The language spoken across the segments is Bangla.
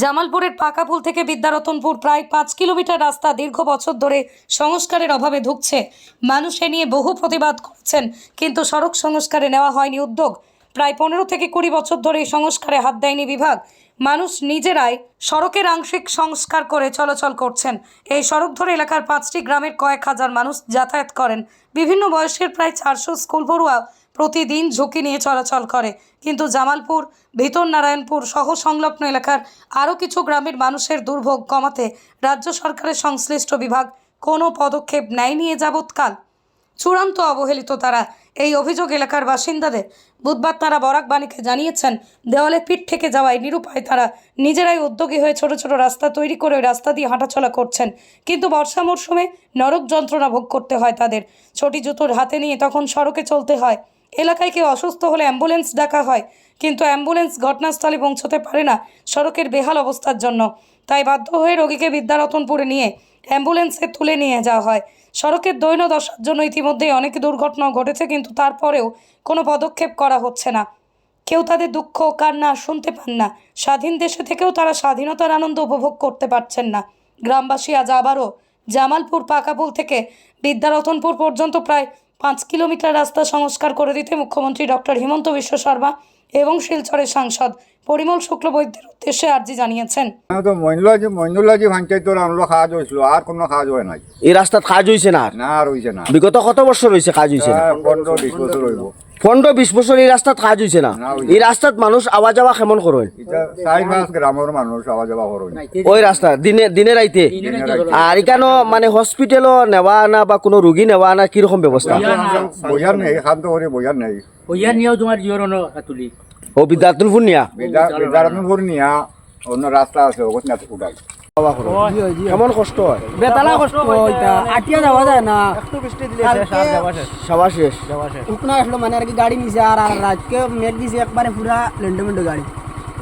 জামালপুরের পাকাপুল থেকে বিদ্যারতনপুর প্রায় পাঁচ কিলোমিটার রাস্তা দীর্ঘ বছর ধরে সংস্কারের অভাবে ধুঁকছে। মানুষ এ নিয়ে বহু প্রতিবাদ করছেন, কিন্তু সড়ক সংস্কারে নেওয়া হয়নি উদ্যোগ। প্রায় পনেরো থেকে কুড়ি বছর ধরে এই সংস্কারে হাত দেয়নি বিভাগ। মানুষ নিজেরাই সড়কের আংশিক সংস্কার করে চলাচল করছেন। এই সড়ক ধরে এলাকার পাঁচটি গ্রামের কয়েক হাজার মানুষ যাতায়াত করেন। বিভিন্ন বয়সের প্রায় চারশো স্কুল পড়ুয়া প্রতিদিন ঝুঁকি নিয়ে চলাচল করে। কিন্তু জামালপুর ভিতর নারায়ণপুর সহ সংলগ্ন এলাকার আরও কিছু গ্রামের মানুষের দুর্ভোগ কমাতে রাজ্য সরকারের সংশ্লিষ্ট বিভাগ কোনো পদক্ষেপ নেয়নি এ যাবৎকাল। চূড়ান্ত অবহেলিত তারা এই অভিযোগ এলাকার বাসিন্দাদের। বুধবার তারা বরাক বাণীকে জানিয়েছেন, দেওয়ালে পিঠ থেকে যাওয়ায় নিরুপায় তারা নিজেরাই উদ্যোগী হয়ে ছোট ছোট রাস্তা তৈরি করে ওই রাস্তা দিয়ে হাঁটাচলা করছেন। কিন্তু বর্ষা মরশুমে নরক যন্ত্রণা ভোগ করতে হয় তাদের। ছোটি জুতোর হাতে নিয়ে তখন সড়কে চলতে হয়। এলাকায় কেউ অসুস্থ হলে অ্যাম্বুলেন্স ডাকা হয়, কিন্তু অ্যাম্বুলেন্স ঘটনাস্থলে পৌঁছতে পারে না সড়কের বেহাল অবস্থার জন্য। তাই বাধ্য হয়ে রোগীকে বিদ্যারতনপুরে নিয়ে অ্যাম্বুলেন্সে তুলে নিয়ে যাওয়া হয়। সড়কের দৈন দশার জন্য ইতিমধ্যেই অনেক দুর্ঘটনাও ঘটেছে, কিন্তু তারপরেও কোনো পদক্ষেপ করা হচ্ছে না। কেউ তাদের দুঃখ, কান্না শুনতে পান না। স্বাধীন দেশে থেকেও তারা স্বাধীনতার আনন্দ উপভোগ করতে পারছেন না। গ্রামবাসী আজ আবারও জামালপুর পাকাপুল থেকে বিদ্যারতনপুর পর্যন্ত প্রায় পাঁচ কিলোমিটার রাস্তা সংস্কার করে দিতে মুখ্যমন্ত্রী ডক্টর হিমন্ত বিশ্ব শর্মা এবং শিলচরের সাংসদ পরিমল শুক্লবৈদ্যের উদ্দেশ্যে আর্জি জানিয়েছেন। আমি তো মইনুলাজি মইনুলাজি পঞ্চায়েতর আমরা সাহায্য হয়েছিল। আর কোনো হয় নাই। এই রাস্তাত কাজ হয়েছে না না আর হয়েছে না। বিগত কত বছর হয়েছে কাজ হয়েছে না? পনেরো বিশ বছর হইব। পনেরো বিশ বছর এই রাস্তাত কাজ হয়েছে না? এই রাস্তাত মানুষ আওয়া যাওয়া কেমন করেন? গ্রামের মানুষ আওয়া যাওয়া করো ওই রাস্তা দিনে দিনে রাইতে? আর এখানে মানে হসপিটালও নেওয়া আনা বা কোনো রুগী নেওয়া আনা কীরকম ব্যবস্থা? বইয়ার নেই। শান্ত করে বইয়ার নেই। ওইয়া নিয়েও তোমার জিওর ও বিদ্যার্থীপুর নিয়া বিদ্যারতনপুর নিয়া অন্য রাস্তা আছে ওখানে উঠাই কেমন কষ্ট হয়? বেতালা কষ্ট হইতা আটিয়া যাওয়া যায় না। সবার শেষ উকনা আসলো মানে আর কি গাড়ি নিছে আর আর রাতকে মেঘ দিছে একবারে পুরা লেন্ডো মেন্ডো গাড়ি।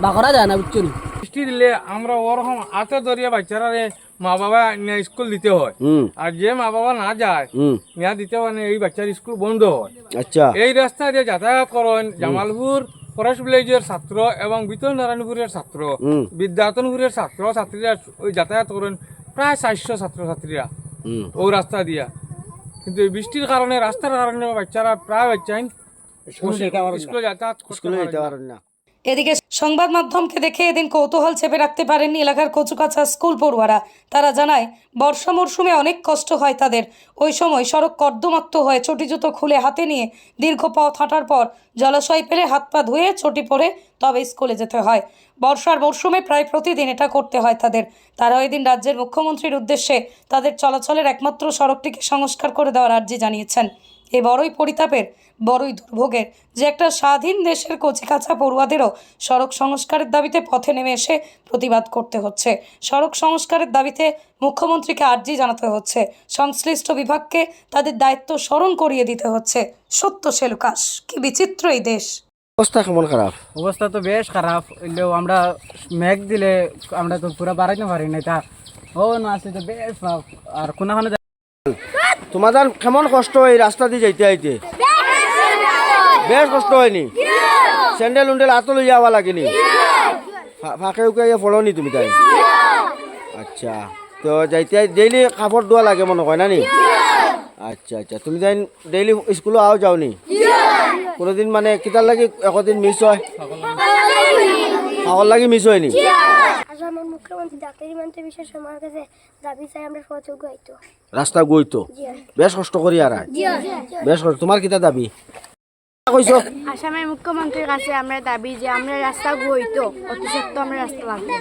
বাকরা যায় না বুঝছ বৃষ্টি দিলে আমরা ওরকম হাতে ধরিয়ে বাচ্চারা মা বাবা নিয়ে স্কুল দিতে হয়। আর যে মা বাবা না যায় হুম। নিয়ে দিতে মানে এই বাচ্চার স্কুল বন্ধ হয়। আচ্ছা। এই রাস্তা দিয়ে যাতায়াত করেন জামালপুর ফরেস্ট ভিলেজের ছাত্র এবং বিতল নারায়ণপুরের ছাত্র। বিদ্যাতনপুরের ছাত্র ছাত্রীরা ওই যাতায়াত করেন প্রায় চারশো ছাত্র ছাত্রীরা হুম ওই রাস্তা দিয়া। কিন্তু এই বৃষ্টির কারণে রাস্তার কারণে বাচ্চারা প্রায় বাচ্চাই স্কুলে যাতায়াত স্কুলে যেতে পারেন না। এদিকে সংবাদ মাধ্যমকে দেখে এদিন কৌতূহল চেপে রাখতে পারেননি এলাকার কচুকাছা স্কুল পড়ুয়ারা। তারা জানায়, বর্ষা মরশুমে অনেক কষ্ট হয় তাদের। ওই সময় সড়ক কর্দমাক্ত হয়ে চটি জুতো খুলে হাতে নিয়ে দীর্ঘ পথ হাঁটার পর জলাশয় পেলে হাত পা ধুয়ে চটি পরে তবে স্কুলে যেতে হয়। বর্ষার মরশুমে প্রায় প্রতিদিন এটা করতে হয় তাদের। তারা ওই দিন রাজ্যের মুখ্যমন্ত্রীর উদ্দেশ্যে তাদের চলাচলের একমাত্র সড়কটিকে সংস্কার করে দেওয়ার আর্জি জানিয়েছেন। এ বড়ই পরিতাপের বড়ই দুর্ভোগের যে একটা স্বাধীন দেশের কচিকাঁচা পড়ুয়াদেরও সড়ক সংস্কারের দাবিতে পথে নেমে এসে প্রতিবাদ করতে হচ্ছে। সড়ক সংস্কারের দাবিতে মুখ্যমন্ত্রীকে আর্জি জানাতে হচ্ছে। সংশ্লিষ্ট বিভাগকে তাদের দায়িত্ব স্মরণ করিয়ে দিতে হচ্ছে। সত্য সেলুকাস কি বিচিত্র এই দেশ। অবস্থা কেমন খারাপ? অবস্থা তো বেশ খারাপ হইলেও আমরা মেঘ দিলে আমরা তো পুরা বাড়াইতে পারি না এটা ও না আছে তো বেশ আর কোনখানে তোমাদের কেমন কষ্ট এই রাস্তা দিয়ে যাইতে আইতে বেশ কষ্ট হয়নি? স্যান্ডেল উন্ডেল হাত লই যাওয়া লাগেনি? ফাঁকে উকে ফলনি তুমি তাই? আচ্ছা তো যাইতে ডেইলি কাপড় ধোয়া লাগে মনে হয় না নি? আচ্ছা আচ্ছা তুমি তাই ডেইলি স্কুলে আও যাও নি কোনোদিন মানে কিতার লাগি একদিন মিস হয়? সকল লাগি। মিস হয়নি? আমার মুখ্যমন্ত্রী ডাক্তার হিমন্ত বিশ্ব শর্মার কাছে দাবি চাই আমরা সহযোগ্য হইতো। রাস্তা গইতো। বেশ কষ্ট করি আর। বেশ কষ্ট। তোমার কিতা দাবি? কইছো? আসামের মুখ্যমন্ত্রীর কাছে আমরা দাবি যে আমরা রাস্তা গইতো অতি সত্য আমরা রাস্তা লাগবে।